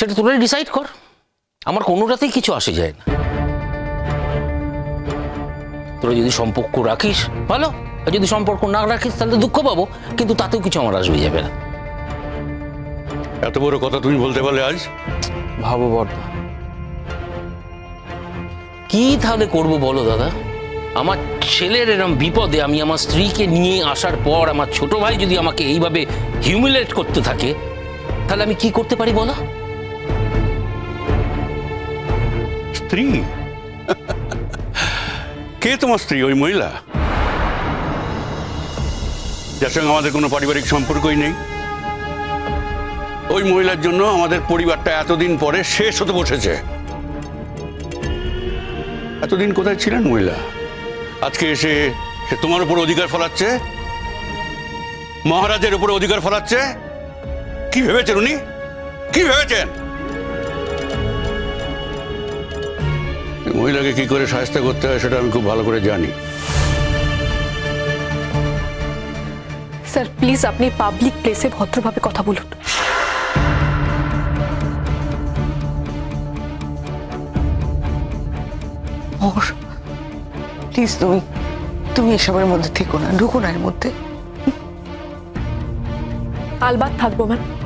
সেটা তোরাই ডিসাইড কর। আমার কোনোটাতেই কিছু আসে যায় না। তোরা যদি সম্পর্ক রাখিস ভালো। আর যদি সম্পর্ক না রাখিস তাহলে দুঃখ পাবো। কিন্তু তাতেও কিছু আমার আসবে যাবে না। এত বড় কথা তুমি বলতে পারলে আজ? ভাবো বর্দা কি তাহলে করব বলো দাদা? আমার ছেলের এরম বিপদে আমি আমার স্ত্রীকে নিয়ে আসার পর আমার ছোট ভাই যদি আমাকে এইভাবে হিউমিলেট করতে থাকে তাহলে আমি কি করতে পারি বলো? স্ত্রী কে তোমার স্ত্রী, ওই মহিলা? যার সঙ্গে আমাদের কোনো পারিবারিক সম্পর্কই নেই। ওই মহিলার জন্য আমাদের পরিবারটা এতদিন পরে শেষ হতে বসেছে। এতদিন কোথায় ছিলেন মহিলা? আজকে এসে সে তোমার উপর অধিকার ফলাচ্ছে? মহারাজের উপর অধিকার ফলাচ্ছে? কি ভেবেছেন উনি? কি ভেবেছেন? মহিলাকে কি করে সাহায্য করতে হয় সেটা আমি খুব ভালো করে জানি। স্যার প্লিজ আপনি পাবলিক প্লেসে ভদ্রভাবে কথা বলুন। মোর প্লিজ তুমি তুমি এসবের মধ্যে থেকো না ঢুকো না এর মধ্যে। আলবাত থাকব ম্যাম।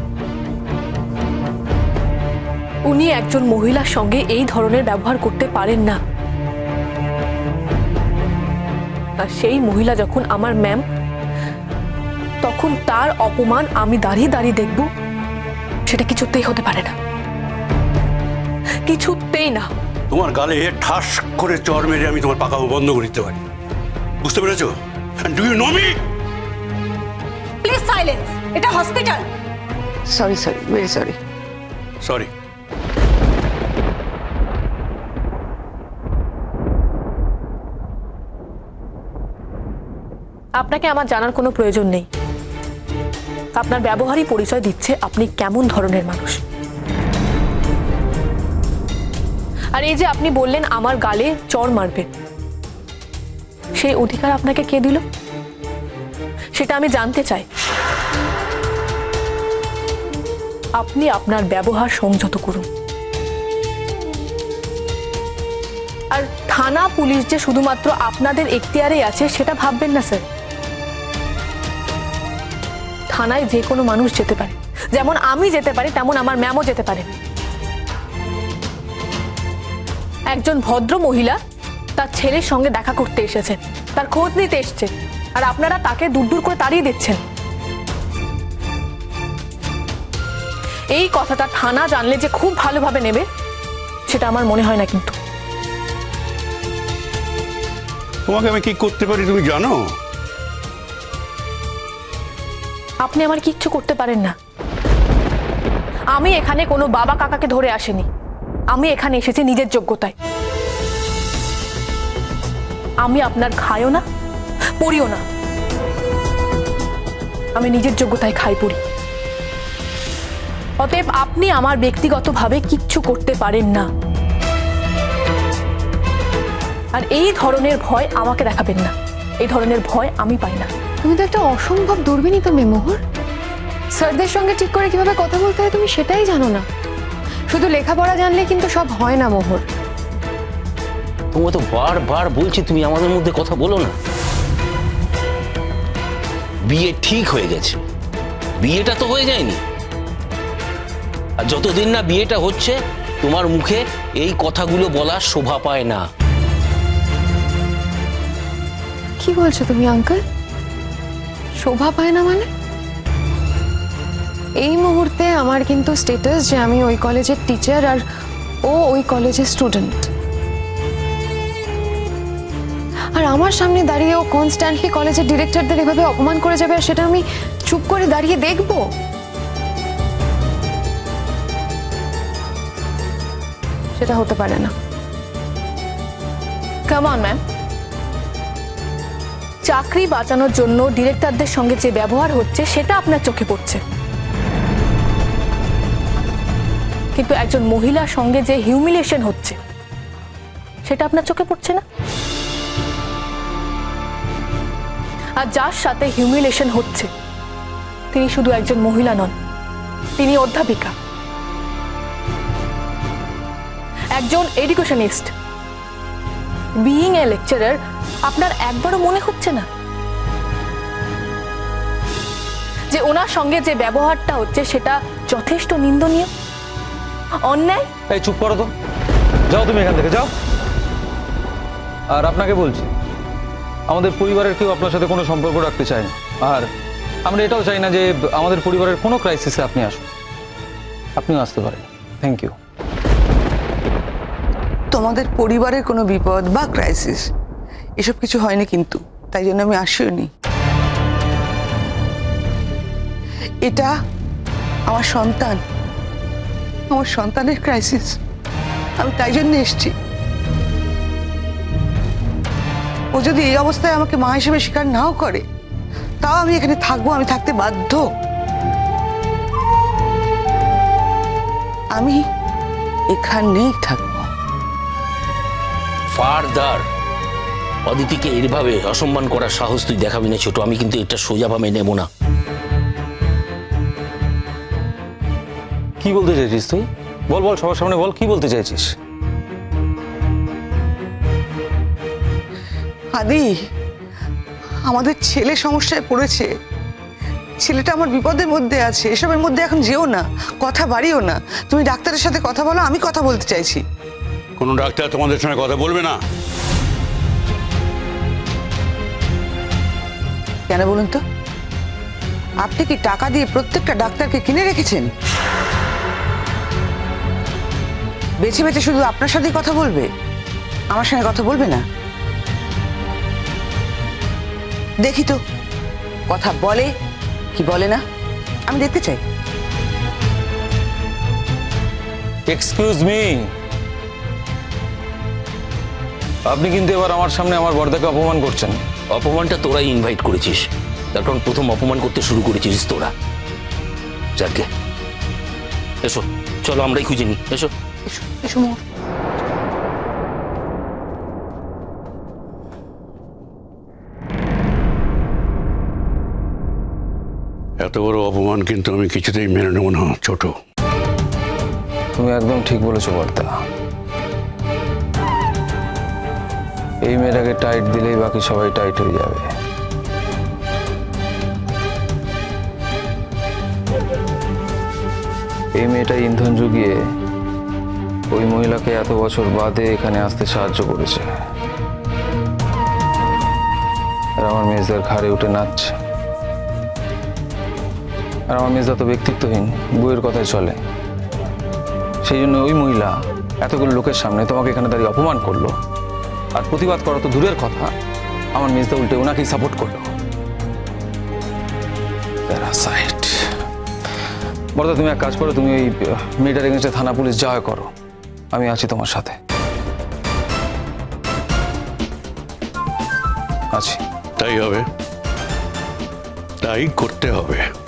উনি একজন মহিলার সঙ্গে এই ধরনের ব্যবহার করতে পারেন না। আর সেই মহিলা যখন আমার ম্যাম তখন তার অপমান আমি দাঁড়িয়ে দাঁড়িয়ে দেখব সেটা কিছুতেই হতে পারে না। কিছুতেই না। তোমার গালে ঠাস করে চর মেরে আমি তোমার পাকাবো বন্ধ করে দিতে পারি। বুঝতে পেরেছ? Do you know me please silence এটা hospital sorry sorry very sorry sorry আপনাকে আমার জানার কোনো প্রয়োজন নেই। আপনার ব্যবহারই পরিচয় দিচ্ছে আপনি কেমন ধরনের মানুষ। আর এই যে আপনি বললেন, আমার গালে চর মারবেন সেই অধিকার আপনাকে কে দিল? সেটা আমি জানতে চাই। আপনি আপনার ব্যবহার সংযত করুন। আর থানা পুলিশ যে শুধুমাত্র আপনাদের এখতিয়ারেই আছে, সেটা ভাববেন না, স্যার। থানায় যে কোনো মানুষ যেতে পারে। যেমন আমি যেতে পারি, তেমন আমার ম্যামও যেতে পারে। একজন ভদ্র মহিলা তার ছেলের সঙ্গে দেখা করতে এসেছেন। তার খোঁজ নিতে এসছে। আর আপনারা তাকে দূর দূর করে তাড়িয়ে দিচ্ছেন। এই কথাটা থানা জানলে যে খুব ভালোভাবে নেবে, সেটা আমার মনে হয় না কিন্তু। তোমাকে আমি কি করতে পারি তুমি জানো? আপনি আমার কিচ্ছু করতে পারেন না। আমি এখানে কোনো বাবা কাকাকে ধরে আসেনি। আমি এখানে এসেছি নিজের যোগ্যতায়। আমি আপনার খাইও না, পড়িও না। আমি নিজের যোগ্যতায় খাই পড়ি। অতএব আপনি আমার ব্যক্তিগতভাবে কিচ্ছু করতে পারেন না। আর এই ধরনের ভয় আমাকে দেখাবেন না। এই ধরনের ভয় আমি পাই না। তুমি তো একটা অসম্ভব দুর্বিনীত তো মেমোহর। স্যারদের সঙ্গে ঠিক করে কীভাবে কথা বলতে হয় তুমি সেটাই জানো না। শুধু লেখাপড়া জানলে কিন্তু সব হয় না মোহর। তোমাকে তো বারবার বলছি তুমি আমাদের মধ্যে কথা বলো না। বিয়ে ঠিক হয়ে গেছে। বিয়েটা তো হয়ে যায়নি। আর যতদিন না বিয়েটা হচ্ছে তোমার মুখে এই কথাগুলো বলার শোভা পায় না। কি বলছো তুমি আঙ্কেল? শোভা পায় না মানে? এই মুহূর্তে আমার কিন্তু স্টেটাস যে আমি ওই কলেজের টিচার আর ও ওই কলেজের স্টুডেন্ট আর আমার সামনে দাঁড়িয়ে ও কনস্ট্যান্টলি কলেজের ডিরেক্টরদের এভাবে অপমান করে যাবে আর সেটা আমি চুপ করে দাঁড়িয়ে দেখব? সেটা হতে পারে না। কামান ম্যাম চাকরি বাঁচানোর জন্য ডিরেক্টরদের সঙ্গে যে ব্যবহার হচ্ছে, সেটা আপনার চোখে পড়ছে। কিন্তু একজন মহিলার সঙ্গে যে হিউমিলিয়েশন হচ্ছে, সেটা আপনার চোখে পড়ছে না? আর যার সাথে হিউমিলেশন হচ্ছে, তিনি শুধু একজন মহিলা নন, তিনি অধ্যাপিকা। একজন এডুকেশনিস্ট বিইং এ লেকচারার আপনার একবারও মনে হচ্ছে না? যে ওনার সঙ্গে যে ব্যবহারটা হচ্ছে সেটা যথেষ্ট নিন্দনীয়? অন্যায়? এই চুপ করো তো। যাও তুমি এখান থেকে, যাও। আর আপনাকে বলছি, আমাদের পরিবারের কেউ আপনার সাথে কোনো সম্পর্ক রাখতে চায় না। আর আমরা এটাও চাই না যে আমাদের পরিবারের কোনো ক্রাইসিসে আপনি আসুন। আপনিও আসতে পারেন। থ্যাংক ইউ তোমাদের পরিবারের কোনো বিপদ বা ক্রাইসিস এসব কিছু হয়নি কিন্তু, তাই জন্য আমি আসিও নি। এটা আমার সন্তান, আমার সন্তানের ক্রাইসিস আমি তাই জন্য এসছি। ও যদি এই অবস্থায় আমাকে মা হিসেবে স্বীকার নাও করে, তাও আমি এখানে থাকব, আমি থাকতে বাধ্য। আমি এখানেই থাকব। ফারদার অদিতিকে এভাবে অসম্মান করার সাহস তুই দেখাবি না ছোট আমি কিন্তু এটা সোজাভাবে নেব না। কি বলতে চাইছিস তুই? বল বল সবার সামনে বল কি বলতে চাইছিস? আদি আমাদের ছেলে সমস্যায় পড়েছে। ছেলেটা আমার বিপদের মধ্যে আছে এসবের মধ্যে এখন যেও না কথা বাড়িও না। তুমি ডাক্তারের সাথে কথা বলো আমি কথা বলতে চাইছি। কোনো ডাক্তার তোমাদের সঙ্গে কথা বলবে না? কেন বলুন তো? আপনি কি টাকা দিয়ে প্রত্যেকটা ডাক্তারকে কিনে রেখেছেন? বেছে বেছে শুধু আপনার সাথেই কথা বলবে? আমার সঙ্গে কথা বলবে না? দেখি তো কথা বলে কি বলে না? আমি দেখতে চাই। এক্সকিউজ মি আপনি কিন্তু এবার আমার সামনে আমার বর্দাকে অপমান করছেন। অপমানটা তোরাই ইনভাইট করেছিস। তার কারণ প্রথম অপমান করতে শুরু করেছিস তোরা। যাকে। এসো চলো আমরাই খুঁজে নিই। এসো। এসো এসো মোর। এত বড় অপমান কিন্তু আমি কিছুতেই মেনে নেব না ছোট। তুমি একদম ঠিক বলেছ বর্দা। এই মেয়েটাকে টাইট দিলেই বাকি সবাই টাইট হয়ে যাবে। এই মেয়েটা ইন্ধন জুগিয়ে ওই মহিলাকে এত বছর বাদে এখানে আসতে সাহায্য করেছে। আর আমার মেজদার ঘাড়ে উঠে নাচছে। আর আমার মেজদা তো ব্যক্তিত্বহীন, বইয়ের কথায় চলে। সেই জন্য ওই মহিলা এতগুলো লোকের সামনে তোমাকে এখানে দাঁড়িয়ে অপমান করল। আর প্রতিবাদ করা তো দূরের কথা। আমার মেজদা উল্টে ওনাকেই সাপোর্ট করল। প্যারাসাইট তুমি এক কাজ করো, তুমি ওই মেয়েটার এগেন্সে থানা পুলিশ যাওয়া করো। আমি আছি তোমার সাথে। আছি। তাই হবে। তাই করতে হবে।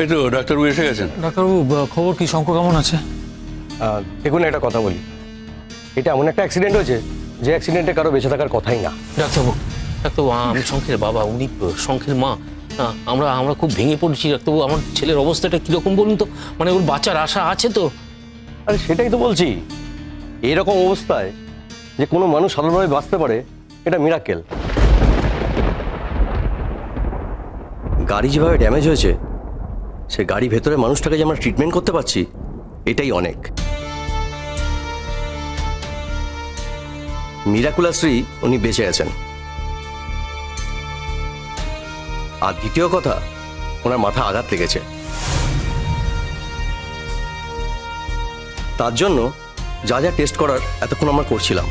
এই তো ডাক্তারবাবু এসে গেছেন। ডাক্তারবাবু খবর কি? শঙ্কর কেমন আছে? দেখুন একটা কথা বলি। এটা এমন একটা অ্যাক্সিডেন্ট হয়েছে যে অ্যাক্সিডেন্টে কারও বেঁচে থাকার কথাই না। ডাক্তারবাবু ডাক্তারবাবু আমি শঙ্খের বাবা উনি শঙ্খের মা। আমরা আমরা খুব ভেঙে পড়ছি ডাক্তারবাবু। আমার ছেলের অবস্থাটা কীরকম বলুন তো? মানে ওর বাচ্চার আশা আছে তো? আরে সেটাই তো বলছি। এরকম অবস্থায় যে কোনো মানুষ সাধারণভাবে বাঁচতে পারে এটা মিরাকেল গাড়ি যেভাবে ড্যামেজ হয়েছে সে গাড়ি ভেতরে মানুষটাকে যে আমরা ট্রিটমেন্ট করতে পারছি, এটাই অনেক। মিরাকুলাশ্রী উনি বেঁচে আছেন আর দ্বিতীয় কথা, ওনার মাথা আঘাত লেগেছে। তার জন্য যা যা টেস্ট করার এতক্ষণ আমরা করছিলাম।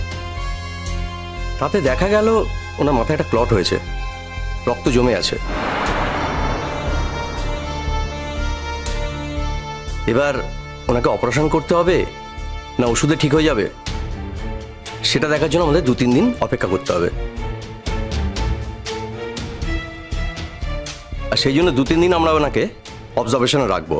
তাতে দেখা গেল, ওনার মাথায় একটা ক্লট হয়েছে। রক্ত জমে আছে। এবার ওনাকে অপারেশন করতে হবে না ওষুধে ঠিক হয়ে যাবে? সেটা দেখার জন্য আমাদের দু তিন দিন অপেক্ষা করতে হবে। আর সেই জন্য দু তিন দিন আমরা ওনাকে অবজারভেশনে রাখব।